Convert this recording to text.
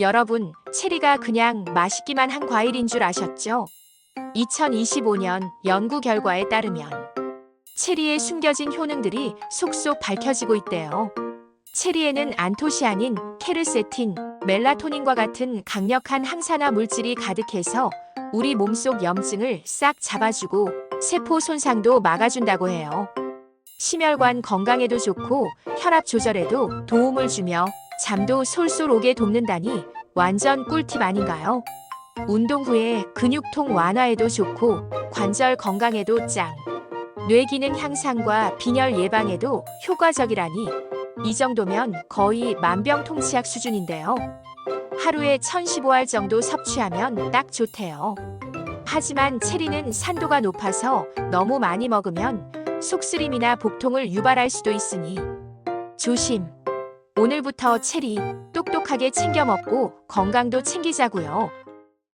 여러분, 체리가 그냥 맛있기만 한 과일인 줄 아셨죠? 2025년 연구 결과에 따르면 체리에 숨겨진 효능들이 속속 밝혀지고 있대요. 체리에는 안토시아닌, 케르세틴, 멜라토닌과 같은 강력한 항산화 물질이 가득해서 우리 몸속 염증을 싹 잡아주고 세포 손상도 막아준다고 해요. 심혈관 건강에도 좋고 혈압 조절에도 도움을 주며 잠도 솔솔 오게 돕는다니 완전 꿀팁 아닌가요? 운동 후에 근육통 완화에도 좋고 관절 건강에도 짱. 뇌기능 향상과 빈혈 예방에도 효과적이라니 이 정도면 거의 만병통치약 수준인데요. 하루에 1015알 정도 섭취하면 딱 좋대요. 하지만 체리는 산도가 높아서 너무 많이 먹으면 속쓰림이나 복통을 유발할 수도 있으니 조심. 오늘부터 체리 똑똑하게 챙겨 먹고 건강도 챙기자고요.